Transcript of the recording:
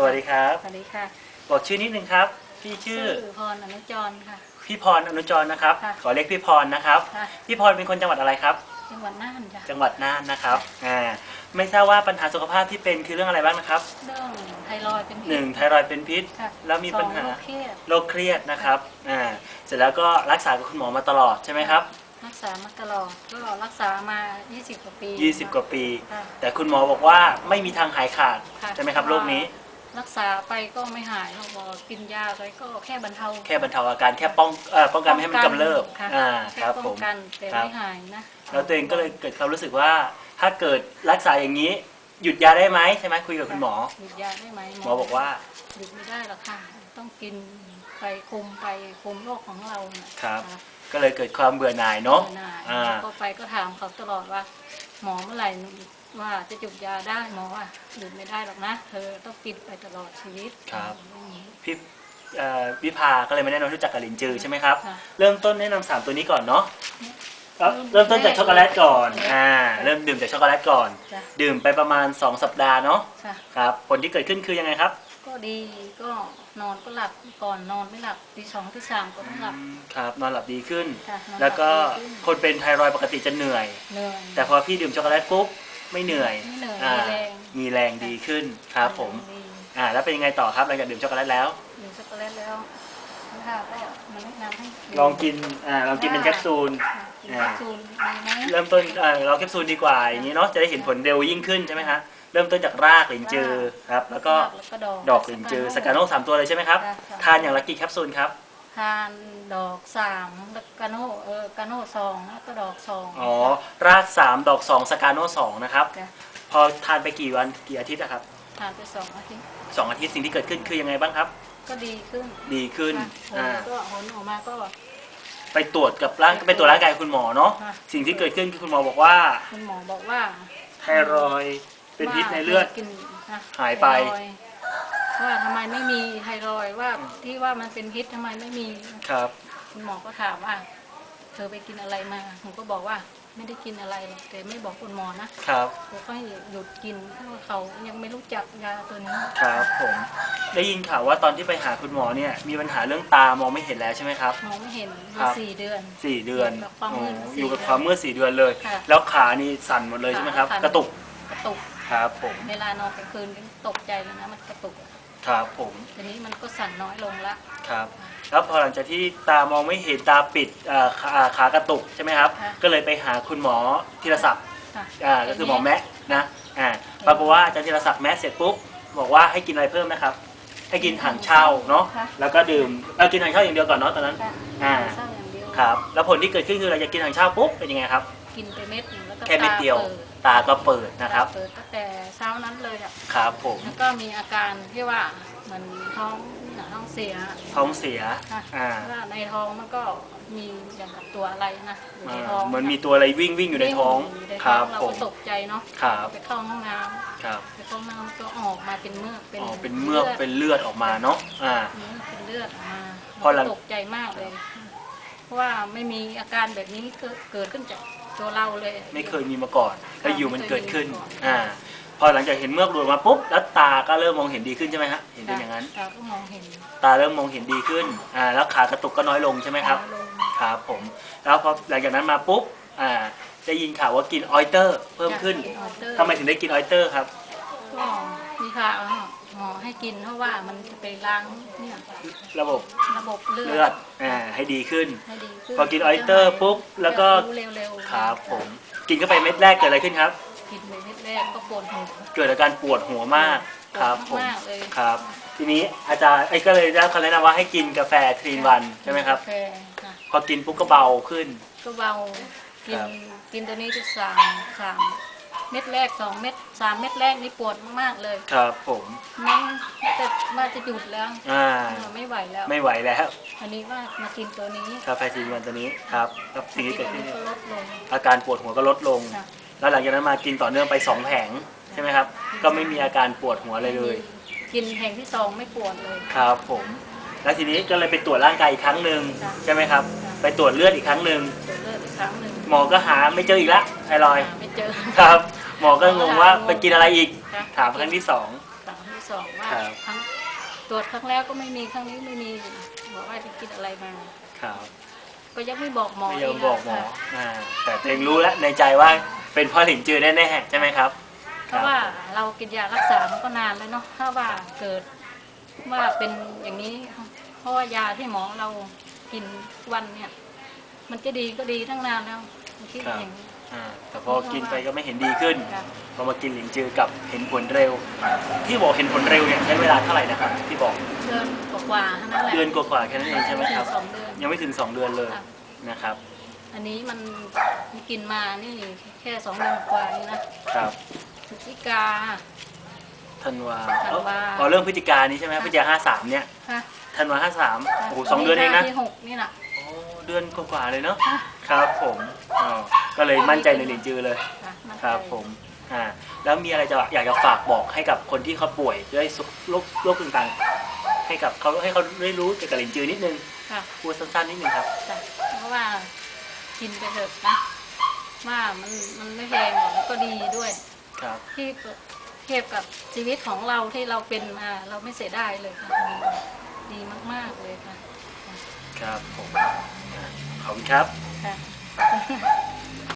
สวัสดีครับสวัสดีค่ะ บอกชื่อนิดนึงครับ พี่ชื่อพรอนุจรค่ะ พี่พรอนุจรนะครับ ค่ะขอเรียกพี่พรนะครับ ค่ะ พี่พรเป็นคนจังหวัดอะไรครับ จังหวัดน่านจ้ะจังหวัดน่านนะครับอ่าไม่ทราบว่าปัญหาสุขภาพที่เป็นคือเรื่องอะไรบ้างนะครับเรื่องไทรอยด์เป็นพิษหนึ่งไทรอยด์เป็นพิษ ค่ะแล้วมีปัญหาสองโรคเครียดโรคเครียดนะครับอ่าเสร็จแล้วก็รักษากับคุณหมอมาตลอดใช่ไหมครับ รักษามาตลอดก็รักษามา 20 กว่าปี 20 กว่าปี ค่ะแต่คุณหมอบอกว่าไม่มีทางหายขาดค่ะใช่ไหมครับโรคนี้ รักษาไปก็ไม่หายเขาบอกกินยาไปก็แค่บรรเทาแค่บรรเทาอาการแค่ป้องเอ่อป้องกันไม่ให้มันกำเริบค่ะอ่าแค่ครับผป้องม กันแต่ครับ ไม่หายนะแล้วตัวเองก็เลยเกิดความรู้สึกว่าถ้าเกิดรักษาอย่างนี้ หยุดยาได้ไหมใช่ไหมคุยกับคุณหมอ หยุดยาได้ไหมหมอบอกว่าหยุดไม่ได้หรอกค่ะ ต้องกินไปคุมไปคุมโรคของเราน่ะครับะ ก็เลยเกิดความเบื่อหน่ายเนาะเบื่อหน่ายอ่า ก็ไปก็ถามเขาตลอดว่า หมอเมื่อไหร่ ว่าจะหยุดยาได้หมอว่าหยุดไม่ได้หรอกนะ เธอต้องกินไปตลอดชีวิตครับ อย่างนี้ พี่เอ่อวิภาก็เลยมาแนะนำรู้จักกับลินจือใช่ไหมครับ ค่ะเริ่มต้นแนะนำสามตัวนี้ก่อนเนาะเอ่อเริ่มต้นจากช็อกโกแลตก่อนอ่าเริ่มดื่มจากช็อกโกแลตก่อน จ้ะ ดื่มไปประมาณ 2 สัปดาห์เนาะค่ะ ครับผลที่เกิดขึ้นคือยังไงครับก็ดีก็นอนก็หลับก่อนนอนไม่หลับตีสองตีสามก็ไม่หลับ อืมครับนอนหลับดีขึ้น ค่ะนอนหบแล้วก็ดีขึ้น คนเป็นไทรอยด์ปกติจะเหนื่อย เหนื่อยแต่พอพี่ดื่มช็อกโกแลตปุ๊บ ไม่เหนื่อยไม่เหนื่อยอ่ามีแรงมีแรงดีขึ้นครับผมดีอ่าแล้วเป็นยังไงต่อครับหลังจากดื่มช็อกโกแลตแล้ว ดื่มช็อกโกแลตแล้วค่ะก็มาแนะนำให้ลองกินอ่าลองกินเป็นแคปซูล ค่ะกินแคปซูลดีไหมเริ่มต้นเอ่อเราแคปซูลดีกว่าอย่างนี้เนาะจะได้เห็นผลเร็วยิ่งขึ้นใช่ไหมฮะเริ่มต้นจากรากหลินจือครับแล้วก็แล้วก็ดอกดอกหลินจือสกาโนสามตัวเลยใช่ไหมครับค่ะค่ะ ทานอย่างละกี่แคปซูลครับ ทานดอกสามแล้วกาโนเออกาโนสองแล้วก็ดอกสองอ๋อ รากสามดอกสองสกาโนสองนะครับ จ้ะพอทานไปกี่วันกี่อาทิตย์อะครับทานไปสองอาทิตย์สองอาทิตย์สิ่งที่เกิดขึ้นคือยังไงบ้างครับ ก็ดีขึ้นดีขึ้นค่ะผลอ่าก็ผลออกมาก็ ไปตรวจกับร่างไปตรวจร่างกายคุณหมอเนาะค่ะ สิ่งที่เกิดขึ้นคือคุณหมอบอกว่าคุณหมอบอกว่าไทรอยด์เป็นพิษในเลือด ว่ากินนะหายไปทรอยด์ ว่าทำไมไม่มีไทรอยด์ว่าที่ว่ามันเป็นพิษทำไมไม่มี ครับ คุณหมอก็ถามว่า เธอไปกินอะไรมาผมก็บอกว่าไม่ได้กินอะไรหรอกแต่ไม่บอกคุณหมอนะครับเขาก็ให้หยุดกินเพราะว่าเขายังไม่รู้จักยาตัวนี้ ครับผม ได้ยินข่าวว่าตอนที่ไปหาคุณหมอเนี่ยมีปัญหาเรื่องตามองไม่เห็นแล้วใช่ไหมครับ มองไม่เห็นครัมาบ สี่เดือน สี่เดือนอยู่กับความมืดโอ้สี่อยู่กับเดือนความมืดสี่เดือนเลย ค่ะแล้วขานี่สั่นหมดเลยใช่ไหมครับ ขาสั่น กระตุก กระตุก ครับผม เวลานอนกลางคืนก็ตกใจเลยนะมันกระตุก ครับผมทีนี้มันก็สั่นน้อยลงละครับแล้วพอหลังจากที่ตามองไม่เห็นตาปิดเอ่อขาอ่าขากระตุกใช่ไหมครับค่ะก็เลยไปหาคุณหมอธีรศักดิ์ค่ะอ่าก็คือหมอแมะนะอ่าปรากฏว่าอาจารย์ธีรศักดิ์แมะเสร็จปุ๊บบอกว่าให้กินอะไรเพิ่มนะครับ ให้กินถังเช่าเนาะค่ะแล้วก็ดื่มเอากินถังเช่าอย่างเดียวก่อนเนาะตอนนั้น ค่ะอ่า เศร้าอย่างเดียวครับแล้วผลที่เกิดขึ้นคือเราจะกินถังเช่าปุ๊บเป็นยังไงครับ กินไปเม็ดหนึ่งแล้วก็แค่เม็ดเดียว ตาปิ ตาก็เปิดนะครับตาเปิดตั้งแต่เช้านั้นเลยอะครับผมแล้วก็มีอาการที่ว่าเหมันท้องเนี่ยท้องเสีย ท้องเสียค่ะอ่าว่าในท้องมันก็มีอย่างกับตัวอะไรนะอยู่ในอ่าท้องเหมันมีตัวอะไรวิ่งวิ่งอยู่ในท้องยู่ในคท้อรังบเราผก็มตกใจเนาะครับไปเข้าห้องน้ำครับไปเข้าห้องน้ำก็ออกมาเป็นเมือกเป็นอ๋อเป็นเมือกเป็นเลือดออกมาเนาะอ่าเมือกเป็นเลือดออกมาพอหลังตกใจมากเลย เพราะว่าไม่มีอาการแบบนี้เกิดเกิดขึ้นจาก ตัวเราเลย ไม่เคยมีมาก่อนแล้วอยู่มันเกิดขึ้นไม่เคยมีมาก่อนอ่าพอหลังจากเห็นเมือกหลุดมาปุ๊บแล้วตาก็เริ่มมองเห็นดีขึ้นใช่ไหมฮะเห็นเป็นอย่างนั้นเราก็มองเห็นตาเริ่มมองเห็นดีขึ้นอ่าแล้วขากระตุกก็น้อยลงใช่ไหมครับน้อยลงครับผม แล้วพอหลังจากนั้นมาปุ๊บอ่าได้ยินข่าวว่ากินออยเตอร์ เพิ่มขึ้นอยากกิออเดอร์ทำไมถึงได้กินออยเตอร์ครับก็มีค่ะ หมอให้กินเพราะว่ามันจะไปล้างเนี่ยระบบระบบเลืเลืออดดอ่าให้ดีขึ้น ให้ดีขึ้นพอกินออยเตอร์ปุ๊บแล้วก็รู้เร็วๆครับผมกินเข้าไปเม็ดแรกเกิดอะไรขึ้นครับ กินไปเม็ดแรกก็ปวดหัว เกิดอาการปวดหัวมากครับผมมากเลยครับ ทีนี้อาจารย์ไอ้ก็เลยได้คำแนะนำว่าให้กินกาแฟทรีนวันใช่ไหมครับ กาแฟค่ะพอกินปุ๊บก็เบาขึ้น ก็เบากิคนรับ กินตัวนี้จะสามสาม เม็ดแรกสองเม็ดสามเม็ดแรกนี่ปวดมากๆเลยครับผมนั่งแต่ว่าจะหยุดแล้วอ่าไม่ไหวแล้ว ไม่ไหวแล้วอันนี้ว่ามากินตัวนี้กาแฟทรีนวันตัวนี้ครับแล้วสิ่งที่กิเกินดตัวขึ้นนี้ก็ลดลงอาการปวดหัวก็ลดลงค่ะแล้วหลังจากนั้นมากินต่อเนื่องไปสองแผงใช่ไหมครับ ก็ไม่มีอาการปวดหัวอะไรเลย กินแห่งที่สองไม่ปวดเลยครับผมแล้วทีนี้ก็เลยไปตรวจร่างกายอีกครั้งหนึ่งค่ะใช่ไหมครับค่ะไปตรวจเลือดอีกครั้งหนึ่งตรวจเลือดอีกครั้งหนึ่ง หมอก็หาไม่เจออีกแล้วไทรอยด์หาไม่เจอ ครับ หมอก็งงว่าไปกินอะไรอีก ค่ะ ถามครั้งที่สองครั้งที่สอบว่าครับ ครั้งตรวจครั้งแล้วก็ไม่มีครั้งนี้ไม่มีบอกว่าจะกินอะไรมา ครับก็ยังไม่บอกหมอไม่ยอมงะบอกหมอค่ะอ่าแต่ตัวเองรู้แล้วในใจว่าเป็นเพ่อหลินจือแน่ๆใช่ไหมครับเพราะว่าเรากินยารักษามันก็นานแล้วเนาะถ้าว่าเกิดว่าเป็นอย่างนี้ เพราะว่ายาที่หมอเรากินทุกวันเนี่ย มันจะดีก็ดีตั้งนานแล้วคิดครับ อย่างนี้ อ่าแต่พอกินไปก็ไม่เห็นดีขึ้นค่ะพอมากินหลินจือกับเห็นผลเร็ว ที่บอกเห็นผลเร็วเนี่ยใช้เวลาเท่าไหร่นะครับที่บอกเดือนกว่าๆเท่านั้นแหละ เดือนกว่าๆแค่นั้นเองใช่ไหมครับ สองเดือน ยังไม่ถึงสองเดือนเลยค่ะนะครับ อันนี้มันกินมานี่แค่สองเดือนกว่าเองนะครับพฤศจิกา ธันวาธันวาอ๋อเรื่องพฤศจิกานี้ใช่ไหมค่ะพฤศจิกาห้าสามเนี่ยฮะธันวาห้าสามโอ้โหสองเดือนเองนะ ที่หกนี่น่ะโอ้ เดือนกว่าๆเลยเนาะค่ะครับผมอ๋อก็เลยมั่นใจในหลินจือเลยค่ะมั่นใจครับผมอ่าแล้วมีอะไรจะอยากจะฝากบอกให้กับคนที่เขาป่วยด้วยโรคโรคต่างๆ ให้กับเขาให้เขาได้รู้เกี่ยวกับหลินจือนิดนึงค่ะพูดสั้นๆนิดนึงครับ จ้ะเพราะว่ากินไปเถอะนะ ว่ามันมันไม่แพงหรอกแล้วก็ดีด้วย ครับ ที่เทียบกับชีวิตของเราที่เราเป็นมาเราไม่เสียดายเลยค่ะ ดีมากๆเลยค่ะ ครับผมอ่า ขอบคุณครับค่ะ